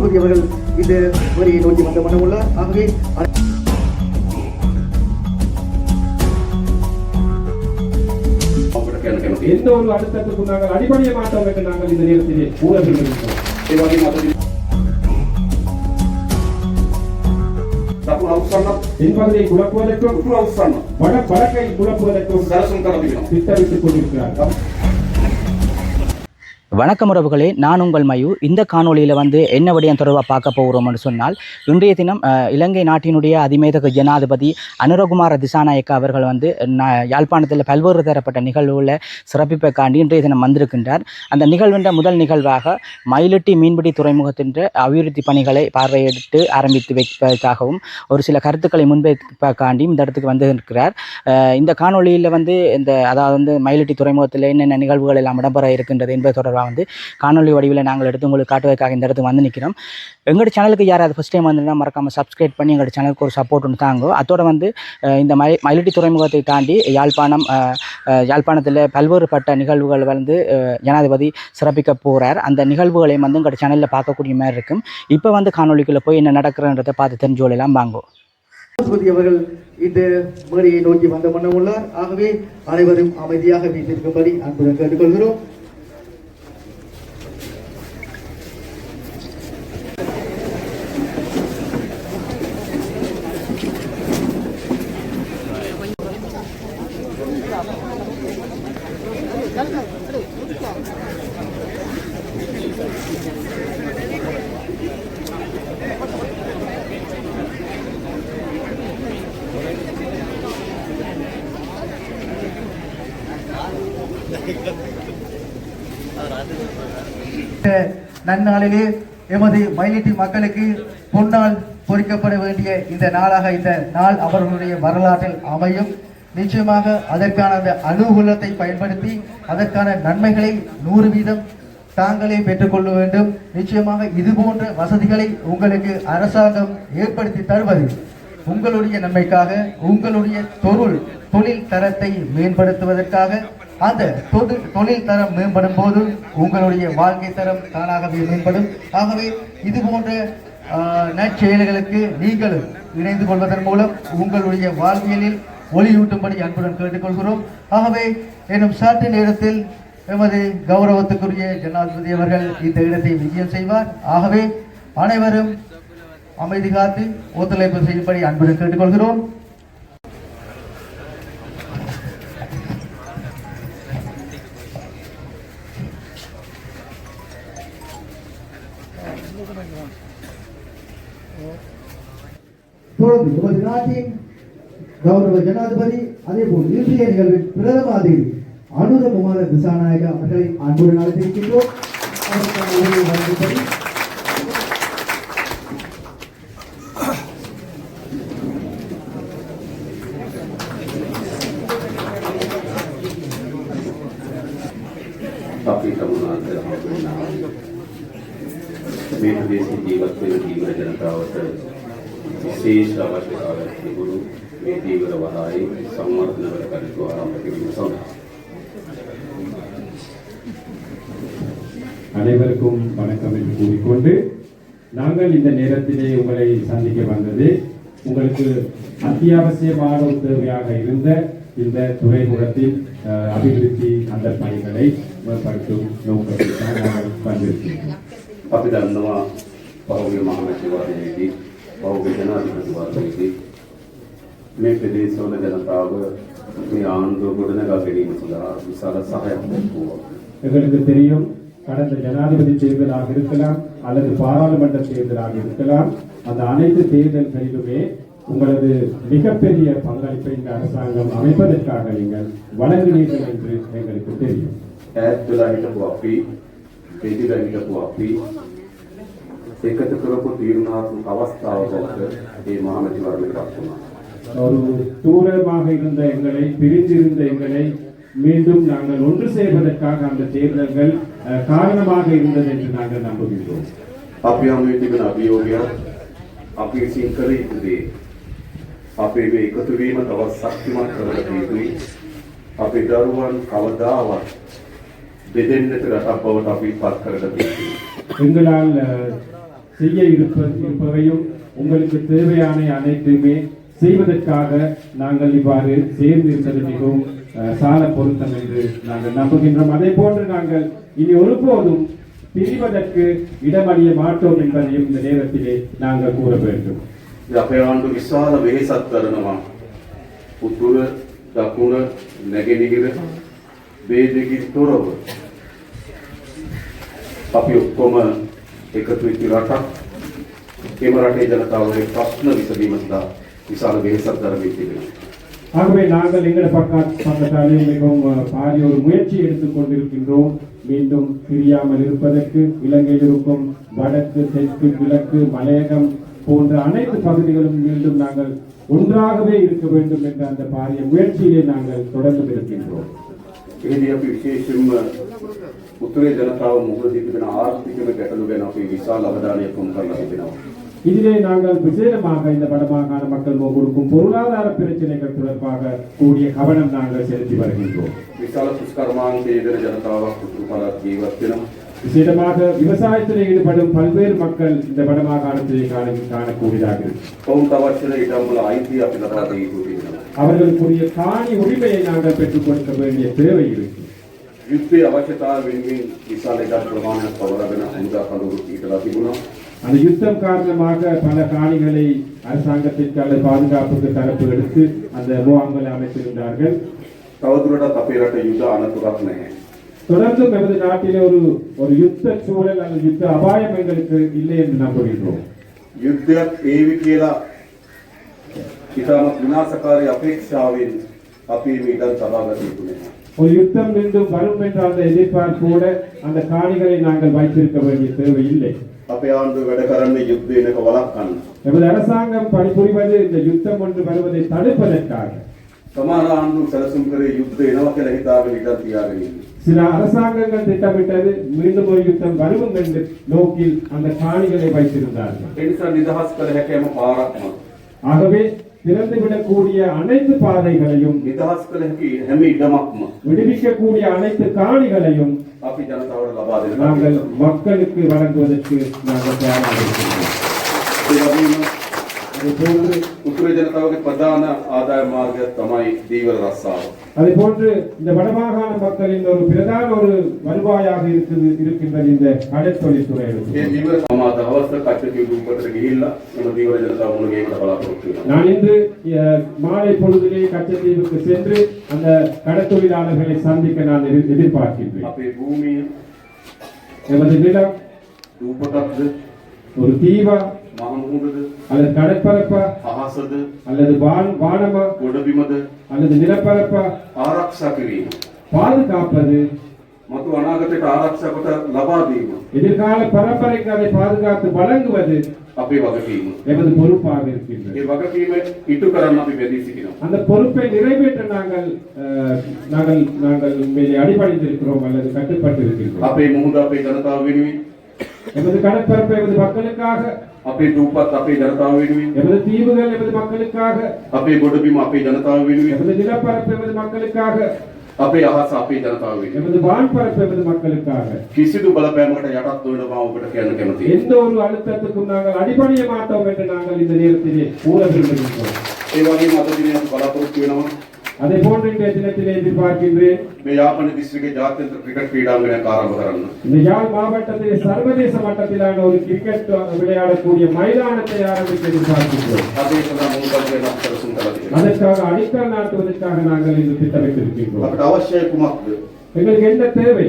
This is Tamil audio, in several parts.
சூரிய அவர்கள் இந்த துறையை நோக்கி வந்த மனம் உள்ளார் ஆகவே எந்த ஒரு அழுத்தத்துக்கும் நாங்கள் அடிபடிய மாற்றங்களுக்கு நாங்கள் இந்த நேரத்திலே ஊழல் என்பதை குழப்புவதற்கும் வட வடக்கை குழப்புவதற்கும் திட்டமிட்டுக் கொண்டிருக்கிறார்கள். வணக்கம் உறவுகளே நான் உங்கள் மயு. இந்த காணொலியில் வந்து என்ன விடயம் தொடர்பாக பார்க்க போகிறோம்னு சொன்னால் இன்றைய தினம் இலங்கை நாட்டினுடைய அதிமேதக ஜனாதிபதி அனுரகுமார திசாநாயக்கா அவர்கள் வந்து யாழ்ப்பாணத்தில் பல்வேறு தரப்பட்ட நிகழ்வுகளை சிறப்பிப்பதற்காண்டி இன்றைய தினம் வந்திருக்கின்றார். அந்த நிகழ்வின்ற முதல் நிகழ்வாக மயிலட்டி மீன்பிடி துறைமுகத்தின் அபிவிருத்தி பணிகளை பார்வையிட்டு ஆரம்பித்து வைப்பதற்காகவும் ஒரு சில கருத்துக்களை முன்வைப்பதற்காண்டி இந்த இடத்துக்கு வந்திருக்கிறார். இந்த காணொளியில் வந்து இந்த அதாவது வந்து மயிலட்டி துறைமுகத்தில் என்னென்ன நிகழ்வுகள் எல்லாம் இடம்பெற இருக்கின்றது என்பது தொடர்பாக வந்து காணொளி வடிவில் நாங்கள் எடுத்து உங்களுக்கு காட்டுவதற்காக இந்த இடத்துக்கு வந்து நிற்கிறோம் எங்களோட சேனலுக்கு யாராவது ஃபஸ்ட் டைம் வந்துன்னா மறக்காமல் சப்ஸ்கிரைப் பண்ணி எங்களோட சேனலுக்கு ஒரு சப்போர்ட் ஒன்று தாங்கோ. அதோட வந்து இந்த மை மயிலிட்டி துறைமுகத்தை தாண்டி யாழ்ப்பாணம் அஹ், அஹ், யாழ்ப்பாணத்தில் பல்வேறுபட்ட நிகழ்வுகள் வந்து ஜனாதிபதி சிறப்பிக்க போகிறார் அந்த நிகழ்வுகளையும் வந்து எங்களோட சேனலில் பார்க்கக்கூடிய மாதிரி இருக்கும். இப்போ வந்து காணொளிக்குள்ளே போய் என்ன நடக்கிறன்றதை பார்த்து தெரிஞ்சு கொள்ளலாம் வாங்கோ அவர்கள் இந்த மேடையை நோக்கி வந்த மனம் உள்ளார் ஆகவே அனைவரும் அமைதியாக வீட்டிற்கும்படி அன்புடன் கேட்டுக்கொள்கிறோம் இந்த நன்னாளிலே எமது மயிலிட்டி மக்களுக்கு பொன்னால் பொறிக்கப்பட வேண்டிய இந்த நாளாக இந்த நாள் அவர்களுடைய வரலாற்றில் அமையும். நிச்சயமாக அதற்கான அந்த அனுகூலத்தை பயன்படுத்தி அதற்கான நன்மைகளை நூறு வீதம் தாங்களே பெற்றுக்கொள்ள வேண்டும். நிச்சயமாக இது போன்ற வசதிகளை உங்களுக்கு அரசாங்கம் ஏற்படுத்தி தருவது உங்களுடைய நன்மைக்காக உங்களுடைய தொழில் தொழில் தரத்தை மேம்படுத்துவதற்காக அந்த தொழில் தொழில் தரம் மேம்படும் போது உங்களுடைய வாழ்க்கை தரம் தானாகவே மேம்படும். ஆகவே இது போன்ற நற்செயல்களுக்கு நீங்களும் இணைந்து கொள்வதன் மூலம் உங்களுடைய வாழ்வியலில் ஒளியூட்டும்படி அன்புடன் கேட்டுக்கொள்கிறோம். ஆகவே எனும் சற்று நேரத்தில் எமது கௌரவத்துக்குரிய ஜனாதிபதி அவர்கள் இந்த இடத்தை விஜயம் செய்வார். ஆகவே அனைவரும் அமைதி காத்து ஒத்துழைப்பு செய்யும்படி அன்புடன் கேட்டுக்கொள்கிறோம். தொடர்ந்து நமது நாட்டின் கௌரவ ஜனாதிபதி அதே போல் இன்றைய நிகழ்வில் பிரதம அதிபதி அனுரகுமார திசாநாயக அவர்களை அன்புடன் அழைத்திருக்கின்றோம். ප්‍රදේශයේ ජීවත් වෙන ජීවන ජනතාවට විශේෂ අවශ්‍යතාවයක් තිබුණු මේ ජීවන වහායි සංවර්ධන වල කටයුතු ආරම්භ කිරීම සඳහා அனைவருக்கும் வணக்கம் என்று கூறிக்கொண்டு நாங்கள் இந்த நேரத்திலே உங்களை சந்திக்க வந்தது உங்களுக்கு அத்தியாவசியமான ஒரு தேவையாக இருந்த இந்த துறைமுகத்தின் அஹ், அபிவிருத்தி அந்த பணிகளை மேம்படுத்தும் நோக்கத்தில் தான் நாங்கள் வந்திருக்கிறோம் අපි දන්නවා පහුගිය මහමැතිවරණයේදී පහුගිය ජනාධිපතිවරණයේදී මේ ප්‍රදේශවල ජනතාව මේ ආණ්ඩුව ගොඩනගා ගැනීම සඳහා විශාල සහයක් දැක්වුවා. எங்களுக்கு தெரியும் கடந்த ஜனாதிபதி தேர்தலாக இருக்கலாம் அல்லது பாராளுமன்ற தேர்தலாக இருக்கலாம் அந்த அனைத்து தேர்தல்களிலுமே உங்களது மிகப்பெரிய பங்களிப்பை இந்த அரசாங்கம் அமைப்பதற்காக நீங்கள் வழங்கினீர்கள் என்று எங்களுக்கு தெரியும் එකතු කරපු තීරණාත්මක අවස්ථාවකට මේ මහමැතිවරණයට පත් වුණා. ஒரு தூரமாக இருந்த எங்களை பிரிந்திருந்த எங்களை மீண்டும் நாங்கள் ஒன்று செய்வதற்காக அந்த தேர்தல்கள் அஹ், காரணமாக இருந்தது என்று நாங்கள் நம்புகின்றோம் අපි හමුවේ තිබෙන අභියෝගයක් අපි විසින් කළ යුතු දේ. අපේ මේ එකතු වීම තවත් ශක්තිමත් කරගත යුතුයි. අපේ දරුවන් කවදාවත් බෙදෙන්නට රටක් බවට අපි පත් කරගත යුතුයි. எங்களால் அஹ், செய்ய இருப்பது இருப்பவையும் உங்களுக்கு தேவையான அனைத்துமே செய்வதற்காக நாங்கள் இவ்வாறு சேர்ந்து இருப்பது மிகவும் சால பொருத்தம் என்று நாங்கள் நம்புகின்றோம். அதே போன்று நாங்கள் இனி ஒருபோதும் பிரிவதற்கு இடமளிய மாட்டோம் என்பதையும் இந்த நேரத்திலே நாங்கள் கூற வேண்டும். අපේ ආණ්ඩු විශාල වෙහෙසක් කරනවා. උතුර දකුණ නැගෙනහිර ભેදකින් තොරව. एकत्रित मराठा हे मराठी जनता அவருடைய பிரச்சன விசதிமந்தா விசால வேசத்தர வீட்டில் ஆகவே நாங்கள் எங்கள் பக்காத்தாலே மிகவும் பாரிய ஒரு முயற்சி எடுத்துக் கொண்டிருக்கின்றோம் மீண்டும் பிரியாமல் இருப்பதற்கு இலங்கையில் இருக்கும் வடக்கு தெற்கு கிழக்கு மலையகம் போன்ற அனைத்து பகுதிகளும் மீண்டும் நாங்கள் ஒன்றாகவே இருக்க வேண்டும் என்ற அந்த பாரிய முயற்சியிலே நாங்கள் தொடர்ந்து இருக்கின்றோம். උතුරේ ජනතාව මුහුණ දී තිබෙන ආර්ථිකම ගැටලු ගැන අපි විශාල අවධානයක් යොමු කරලා තිබෙනවා. இதிலே நாங்கள் விசேடமாக இந்த வடமாகாண மக்கள் கொடுக்கும் பொருளாதார பிரச்சனைகள் தொடர்பாக கூடிய கவனம் நாங்கள் செலுத்தி வருகின்றோம் විශාල දුෂ්කර්මාන්තයේ යෙදෙන ජනතාවක් උතුරු පළාත් ජීවත් වෙනවා. விசேடமாக விவசாயத்தில் ஈடுபடும் பல்வேறு மக்கள் இந்த வடமாகாணத்திலே காண காணக்கூடியதாக இருக்கு ඔවුන්ට අවශ්‍ය වෙන ඉඩම් වල අයිතිය අපි ලබා දී යුතු වෙනවා. அவர்களுக்குரிய காணி உரிமையை நாங்கள் பெற்றுக் கொடுக்க வேண்டிய தேவை இருக்கு يطفئ అవశ్యత విన్మిన్ ఇసాలేగా ప్రమాణ పవరగన హుదా పలుగు ఇటలాతిగుణ அந்த யுத்தம் காரணமாக பல காணிகளை அரசாங்கத்திற்கு அல்லது பாதுகாப்புக்கு தரப்பு எடுத்து அந்த முகாம்களை அமைத்திருந்தார்கள் தவதுரட தப்பேரட்ட யுத்த அனத்துராத்னே தொடர்ந்து எமது நாட்டிலே ஒரு ஒரு யுத்த சூழல் அல்லது யுத்த அபாயம் எங்களுக்கு இல்லை என்று நம்புகின்றோம் ಯುದ್ಧ ಏವಿಕೆಯ ಇತಾಮ ವಿನಾಶಕಾರಿ ಅಪೇಕ್ಷಾವಿನ್ ಅಪಿ ಮೀಡನ್ ಸಭಾಗತಿ ඉඩම් සබාගත යුතු නැහැ. ஒரு யுத்தம் மீண்டும் வரும் என்ற அந்த எதிர்பார்ப்போட அந்த காணிகளை நாங்கள் வைத்திருக்க வேண்டிய தேவை இல்லை අපේ ආණ්ඩුව වැඩ කරන්නේ යුද්ධ වෙනක වළක්වන්න. நமது அரசாங்கம் பணிபுரிவது இந்த யுத்தம் ஒன்று வருவதை தடுப்பதற்காக සමාන ආණ්ඩුව සැලසුම් කරේ යුද්ධ එනවා කියලා හිතාගෙන ඉඩම් තියාගෙන ඉන්නේ. சில அரசாங்கங்கள் திட்டமிட்டது மீண்டும் ஒரு யுத்தம் வரும் என்று நோக்கில் அந்த காணிகளை வைத்திருந்தார்கள் ඒ නිසා නිදහස් කළ හැකෑම පාරක්ම ஆகவே திறந்துவிடக்கூடிய அனைத்து பாதைகளையும் விடுவிக்கக்கூடிய அனைத்து காணிகளையும் நாங்கள் மக்களுக்கு வழங்குவதற்கு நாங்கள் தயாராக இருக்கிறோம். அதுபோன்று உத்திர ஜனதாவுக்கு பிரதான ஆதாயமாக தமாய் தீவிர ரசாவ் அதை போன்று இந்த வடமாகாண மக்களின் ஒரு பிரதான ஒரு வருவாயாக இருக்குது இருக்கின்றது இந்த அடைத்தொழில் துறையில் நான் இன்று மாலை பொழுதிலே கச்சத்தீவுக்கு சென்று அந்த கடத்தொழிலாளர்களை சந்திக்க நான் எதிர்பார்க்கின்றேன் எமது நிலம் ஒரு தீவா මහමුහුදද அல்லது கடற்பரப்பா අහසද அல்லது வான் வானமா ගොඩබිමද அல்லது நிலப்பரப்பா ආරක්ෂා කිරීම. பாதுகாப்பது මතු අනාගතයට ආරක්ෂා කොට ලබා දීම எதிர்கால பரம்பரைக்கு அதை பாதுகாத்து வழங்குவது අපේ වගකීම. எமது பொறுப்பாக இருக்கின்றது ඒ වගකීම ඉටු කරන්න අපි වැදී සිටිනවා. அந்த பொறுப்பை நிறைவேற்ற நாங்கள் அஹ், நாங்கள் நாங்கள் உண்மையிலே அடிபணிந்திருக்கிறோம் அல்லது கட்டுப்பட்டு இருக்கின்றோம் අපේ මුහුද අපේ ජනතාව වෙනුවෙන් எமது கடற்பரப்பு எமது மக்களுக்காக අපේ දූපත් අපේ ජනතාව වෙනුවෙන් எமது தீவுகள் எமது மக்களுக்காக අපේ ගොඩබිම අපේ ජනතාව වෙනුවෙන් எமது நிலப்பரப்பு எமது மக்களுக்காக අපේ අහස අපේ ජනතාව වෙනුවෙන් எமது வான்பரப்பு எமது மக்களுக்காக කිසිදු බලපෑමකට යටත් නොවන බව ඔබට කියන්න කැමතියි. எந்த ஒரு அழுத்தத்துக்கும் நாங்கள் அடிபணிய மாட்டோம் என்று நாங்கள் இந்த நேரத்திலே கூற விரும்புகின்றோம் ඒ වගේම අද දිනේ අපි බලාපොරොත්තු වෙනවා அதை போன்று இன்றைய தினத்திலே எதிர்பார்க்கின்றேன் මේ යාපන දිස්ත්‍රික්කයේ ජාත්‍යන්තර ක්‍රිකට් ක්‍රීඩාංගණයක් ආරම්භ කරන්න. இந்த யாழ் மாவட்டத்திலே சர்வதேச மட்டத்திலான ஒரு கிரிக்கெட் விளையாடக்கூடிய மைதானத்தை ஆரம்பிக்க எதிர்பார்க்கின்றோம் අද ඒ සඳහා මුල්පත් වෙන සැලසුම් කරලා තිබෙනවා. அதற்காக அடிக்கல் நாட்டுவதற்காக நாங்கள் இன்று திட்டமிட்டிருக்கின்றோம் අපට අවශ්‍යයි කුමක්ද? எங்களுக்கு என்ன தேவை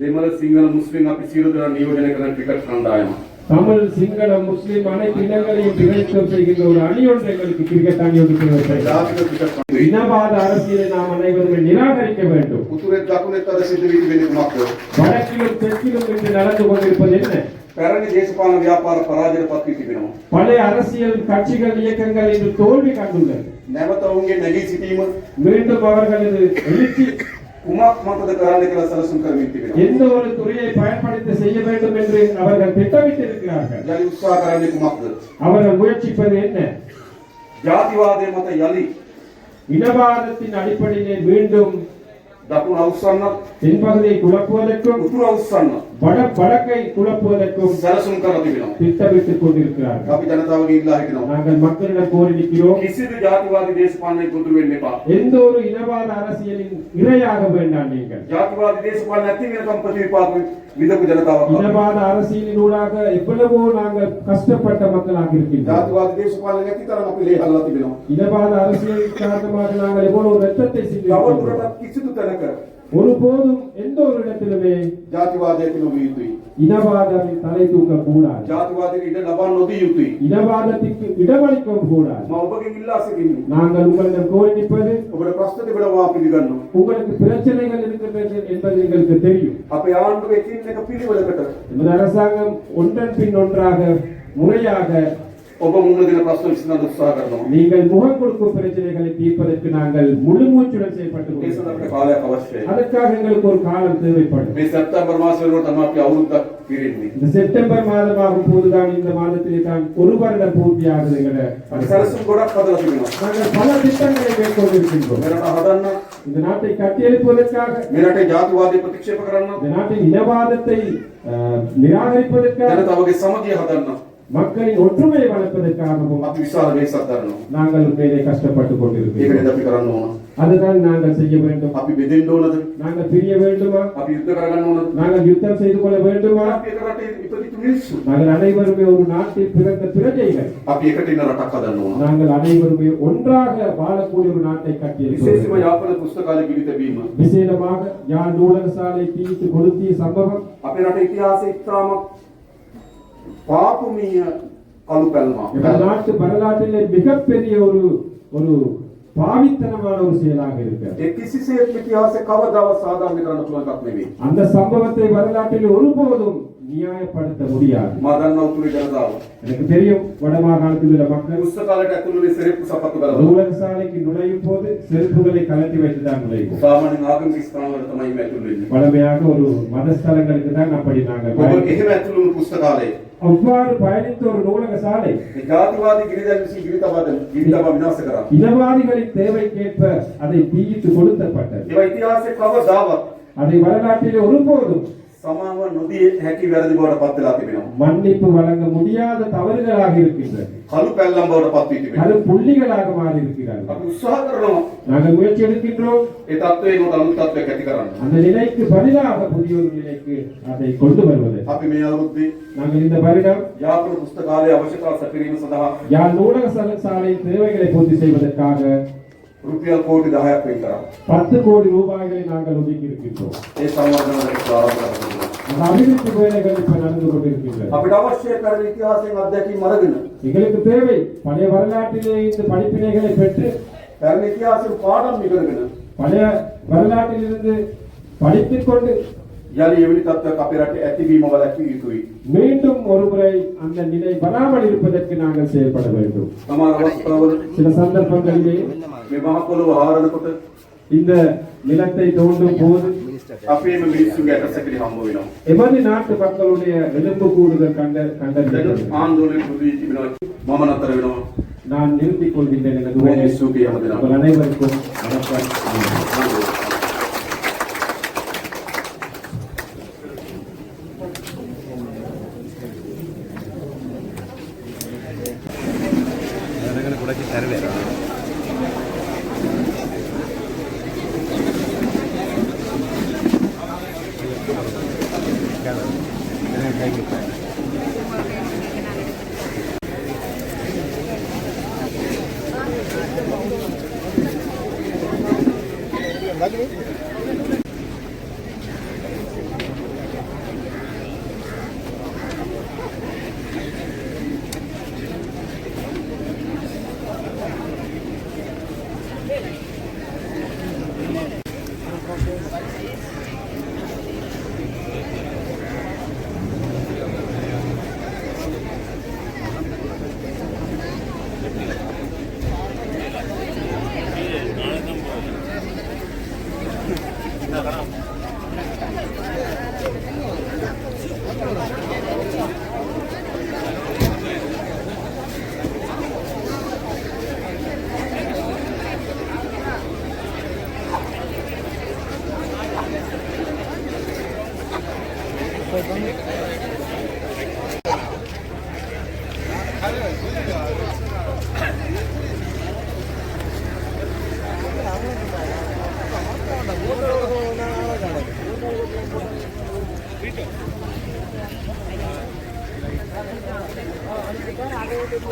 දෙමළ සිංහල මුස්ලිම් අපි සියලු දෙනා නියෝජනය කරන ක්‍රිකට් කණ්ඩායම. தமிழ் சிங்கள முஸ்லிம் அனைத்து இனங்களையும் திரைத்தம் செய்கின்ற ஒரு அணி ஒன்று எங்களுக்கு கிரிக்கெட் அணி ஒன்று தேவைப்படுகிறது. ජාතික ක්‍රිකට් කණ්ඩායම. இனவாத அரசியலை நாம் அனைவருமே நிராகரிக்க வேண்டும் උතුරේ දකුණේ අද සිද්ධ වී තිබෙන්නේ කුමක්ද? வடக்கிலும் தெற்கிலும் இன்று நடந்து கொண்டிருப்பது என்ன පැරණි දේශපාලන ව්‍යාපාර පරාජයට පත් වී තිබෙනවා. பழைய அரசியல் கட்சிகள் இயக்கங்கள் இன்று தோல்வி கண்டுள்ளது නැවත ඔවුන්ගේ නැගී සිටීම மீண்டும் அவர்களது எழுச்சி எந்த ஒரு துறையை பயன்படுத்தி செய்ய வேண்டும் என்று அவர்கள் திட்டமிட்டிருக்கிறார்கள். அவர்கள் முயற்சிப்பது என்ன? ஜாதிவாத மத யலி. இனவாதத்தின் அடிப்படையிலே மீண்டும் தென்பகுதியை குழப்புவதற்கும் உத்துர உற்சன்னம் பட படக்கை குழப்புவதற்கும் சரசும் கரதுகிறோம் திட்டமிட்டுக் கொண்டிருக்கிறார் அப்படி ஜனதாவுக்கு இல்லாகிறோம் நாங்கள் மக்களிடம் கோரி நிற்கிறோம். கிசிது ஜாதிவாதி தேசபாண்டை கொண்டு வேண்டிப்பா எந்த ஒரு இனவாத அரசியலின் இரையாக வேண்டாம் நீங்கள். ஜாதிவாதி தேசபாண்டை அத்திமீற சம்பத்தி பார்த்து விதப்பு ஜனதாவாக. இனவாத அரசியலினூடாக எவ்வளவோ நாங்கள் கஷ்டப்பட்ட மக்களாக இருக்கின்றோம். ஜாதிவாதி தேசபாண்டை நெத்தி தர மக்களே அல்லாத்திக்கிறோம் இனவாத அரசியல் காரணமாக நாங்கள் எவ்வளவு ரத்தத்தை சிந்திக்கிறோம் அவர் தனக்கு. ஒருபோதும் எந்த ஒரு இடத்திலுமே ஜாதிவாதத்தில் உயிர்த்து இனவாதம் தலை தூக்க கூடாது. ஜாதிவாதத்தில் இடநபான் ஒதுயுத்து இனவாதத்திற்கு இடமளிக்க கூடாது. மௌபகின் இல்லாசகின் நாங்கள் உங்களிடம் கோரி நிற்பது உங்களுடைய பிரச்சனை விட வாப்பிடுகிறோம் உங்களுக்கு பிரச்சனைகள் இருக்கின்றது என்பது எங்களுக்கு தெரியும். அப்ப ஆண்டு வைத்து பிரிவதற்கட்டது அரசாங்கம் ஒன்றன் பின் ஒன்றாக முறையாக ಒಬ್ಬ ಮುಂದಿನ ಪ್ರಶ್ನಿಸಿದ ಉತ್ಸಾಹ நீங்கள் முகம் கொடுக்கும் பிரச்சனைகளை தீர்ப்பதற்கு நாங்கள் முழு மூச்சுடன் செயல்பட்டு ಕಾಲ ಅವಶ್ಯ அதற்காக எங்களுக்கு ஒரு காலம் தேவைப்படும். ಈ ಸೆಪ್ಟೆಂಬರ್ ಮಾಸವನ್ನು ತಮಾಪಿ ಅವೃದ್ಧ ಕೀರಿಂದಿ இந்த செப்டம்பர் மாதமாகும் போதுதான் இந்த மாதத்திலே தான் ஒரு வருட பூர்த்தி நாங்கள் பல திட்டங்களை மேற்கொண்டிருக்கின்றோம். இந்த நாட்டை கட்டியெழுப்புவதற்காக ಮೇರಟೆ ಜಾತಿವಾದಿ ಪ್ರತಿಕ್ಷೇಪಕರನ್ನ இந்த நாட்டின் இனவாதத்தை நிராகரிப்பதற்காக ಜನತ ಅವಾಗ மக்களின் ஒற்றுமையை வளர்ப்பதற்காகவும் நாங்கள் உண்மையிலே கஷ்டப்பட்டு கொண்டிருக்கிறோம். அதுதான் நாங்கள் செய்ய வேண்டும். அப்படி வெதிண்டோனது நாங்கள் பிரிய வேண்டுமா? அப்படி யுத்த கரகனோனது நாங்கள் யுத்தம் செய்து கொள்ள வேண்டுமா? நாங்கள் அனைவருமே ஒரு நாட்டில் பிறந்த பிரஜைகள். அப்படி எக்கட்டின ரட்டக்கதனோ நாங்கள் அனைவருமே ஒன்றாக வாழக்கூடிய ஒரு நாட்டை கட்டி விசேஷமா யாப்பன புஸ்தகாலை கிழித்த பீம. விசேடமாக யாழ் நூலகசாலை தீத்து கொளுத்திய சம்பவம். அப்படி நாட்டு இத்தியாச இத்திராமம் பாப்புமிய அலுப்பெல்லாம் வரலாற்று வரலாற்றிலே மிகப்பெரிய ஒரு ஒரு பாவித்தனமான ஒரு செயலாக இருக்க கிசிசே இத்திஹாச கவதாவ சாதாரண அந்த சம்பவத்தை வரலாற்றில் ஒருபோதும் நியாயப்படுத்த முடியாது මා දන්නා උතුරේ ජනතාව. எனக்கு தெரியும் வடமாகாணத்தில் உள்ள மக்கள் පුස්තකාලයට ඇතුළු වෙන්නේ සෙරෙප්පු සපත්තු කරලා. நூலக சாலைக்கு நுழையும் போது செருப்புகளை கலட்டி வைத்துதான் நுழைவோம் සාමාන්‍යයෙන් ආගමික ස්ථානවල තමයි මේ ඇතුළු වෙන්නේ. வழமையாக ஒரு மதஸ்தலங்களுக்கு தான் அப்படி நாங்கள் ඔබ பயணிக்கிறோம். එහෙම ඇතුළු වුණු පුස්තකාලය. அவ்வாறு பயணித்த ஒரு நூலக சாலை මේ ජාතිවාදී ගිරිදැල් විසින් ගිරිතබද ගිරිතබ විනාශ කරා. இனவாதிகளின் தேவைக்கேற்ப அதை தீயிட்டு கொடுத்தப்பட்டது ඒවා ඉතිහාසයේ කවදාවත් அதை வரலாற்றிலே ஒருபோதும் சமாவ நொதியை හැකි වැරදි බවට පත් වෙලා மன்னிப்பு வழங்க முடியாத தவறுகளாக இருக்கின்றது. கலு பெல்லாம் බවට පත් அது புள்ளிகளாக மாறி இருக்கிறார் අපි උත්සාහ කරනවා. நாங்கள் முயற்சி எடுக்கின்றோம். ඒ தත්ත්වේ මොකද தත්ත්වයක් ඇති කරන්න. அந்த நிலைக்கு பதிலாக புதிய ஒரு நிலைக்கு அதை கொண்டு வருவது. අපි මේ අවුරුද්දේ நாங்கள் இந்த வருடம் யாழ்ப்பாண புஸ்தகாலய அவசியத்தால் சக்கிரியம் சதா யாழ் நூலக சாலை தேவைகளை பூர்த்தி செய்வதற்காக රුපියල් කෝටි 10ක් වෙන් කරා. பத்து கோடி ரூபாய்களை நாங்கள் ஒதுக்கி இருக்கின்றோம் ඒ සංවර්ධන වැඩ ආරම්භ කරනවා. அந்த அபிவிருத்தி வேலைகள் இப்ப நடந்து கொண்டிருக்கின்றன අපිට අවශ්‍ය කරන ඉතිහාසයෙන් අත්දැකීම් අරගෙන எங்களுக்கு தேவை பழைய வரலாற்றிலே இந்த படிப்பினைகளை பெற்று පැරණි ඉතිහාසයෙන් පාඩම් ඉගෙනගෙන பழைய வரலாற்றிலிருந்து படித்துக் கொண்டு යලි එවැනි තත්ත්වයක් අපේ රටේ ඇතිවීම වළක්විය යුතුයි. மீண்டும் ஒருமுறை அந்த நிலை வராமல் இருப்பதற்கு நாங்கள் செயல்பட வேண்டும் සමහර අවස්ථාවල சில சந்தர்ப்பங்களிலே මේ මහ පොළොව හාරනකොට இந்த நிலத்தை தோண்டும் போது අපේම මිනිස්සුන්ගේ ඇටසැකිලි හම්බ වෙනවා. எமது நாட்டு மக்களுடைய எலும்பு கூடுதல் கண்ட දැන් கண்டறியப்பட்டது ආන්දෝලනය පුදුයි තිබෙනවා. මම නතර වෙනවා. நான் நிறுத்திக் கொள்கின்றேன் எனது මේ உரையை. මිනිස්සුගේ හැම දෙනාම. உங்கள் அனைவருக்கும் வணக்கம்